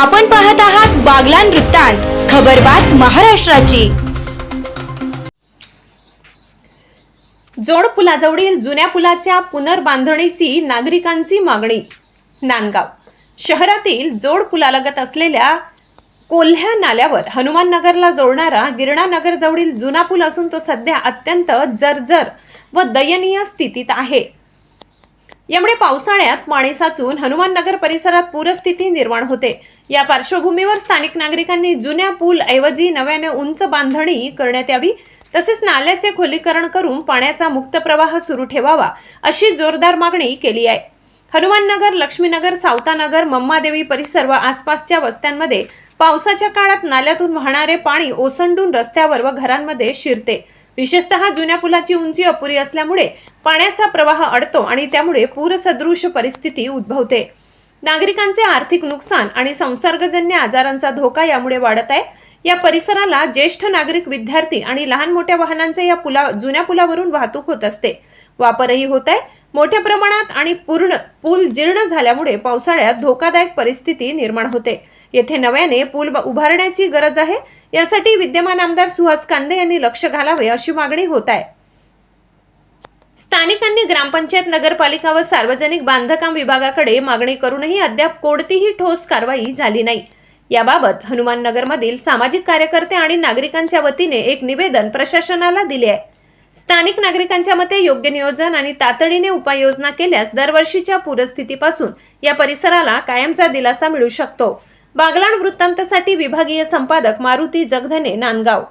आपण पाहत आहात बागलान वृत्तांत खबरबात महाराष्ट्राची. जोड पुलाजवळील जुन्या पुलाच्या पुनर्बांधणीची नागरिकांची मागणी. नांदगाव. शहरातील जोड पुलालगत असलेल्या कोल्ह्या नाल्यावर हनुमान नगरला जोडणारा गिरणा जुना पूल असून तो सध्या अत्यंत जर्जर व दयनीय स्थितीत आहे. यामुळे पावसाळ्यात पाणी साचून हनुमाननगर परिसरात पूरस्थिती निर्माण होते. या पार्श्वभूमीवर स्थानिक नागरिकांनी जुन्या पूल ऐवजी नव्याने उंच बांधणी करण्यात यावी तसेच नाल्याचे खोलीकरण करून पाण्याचा मुक्त प्रवाह सुरू ठेवावा अशी जोरदार मागणी केली आहे. हनुमाननगर लक्ष्मीनगर सावतानगर मम्मादेवी परिसर व आसपासच्या वस्त्यांमध्ये पावसाच्या काळात नाल्यातून वाहणारे पाणी ओसंडून रस्त्यावर व घरांमध्ये शिरते. विशेषतः जुन्या पुलाची उंची अपुरी असल्यामुळे पाण्याचा प्रवाह अडतो आणि त्यामुळे पूरसदृश परिस्थिती उद्भवते. नागरिकांचे आर्थिक नुकसान आणि संसर्गजन्य आजारांचा धोका यामुळे वाढत आहे. या परिसराला ज्येष्ठ नागरिक विद्यार्थी आणि लहान मोठ्या वाहनांचे या पुला जुन्या पुलावरून वाहतूक होत असते. वापरही होत आहे. मोठ्या प्रमाणात आणि पूर्ण पूल जीर्ण झाल्यामुळे पावसाळ्यात धोकादायक परिस्थिती निर्माण होते. येथे नव्याने पूल उभारण्याची गरज आहे. यासाठी विद्यमान आमदार सुहास कांदे यांनी लक्ष घालावे अशी मागणी होत आहे. स्थानिकांनी ग्रामपंचायत नगरपालिका व सार्वजनिक बांधकाम विभागाकडे मागणी करूनही अद्याप कोणतीही ठोस कारवाई झाली नाही. याबाबत हनुमाननगरमधील सामाजिक कार्यकर्ते आणि नागरिकांच्या वतीने एक निवेदन प्रशासनाला दिले आहे. स्थानिक नागरिकांच्या मते योग्य नियोजन आणि तातडीने उपाययोजना केल्यास दरवर्षीच्या पूरस्थितीपासून या परिसराला कायमचा दिलासा मिळू शकतो. बागलाण वृत्तांतसाठी विभागीय संपादक मारुती जगधने नांदगाव.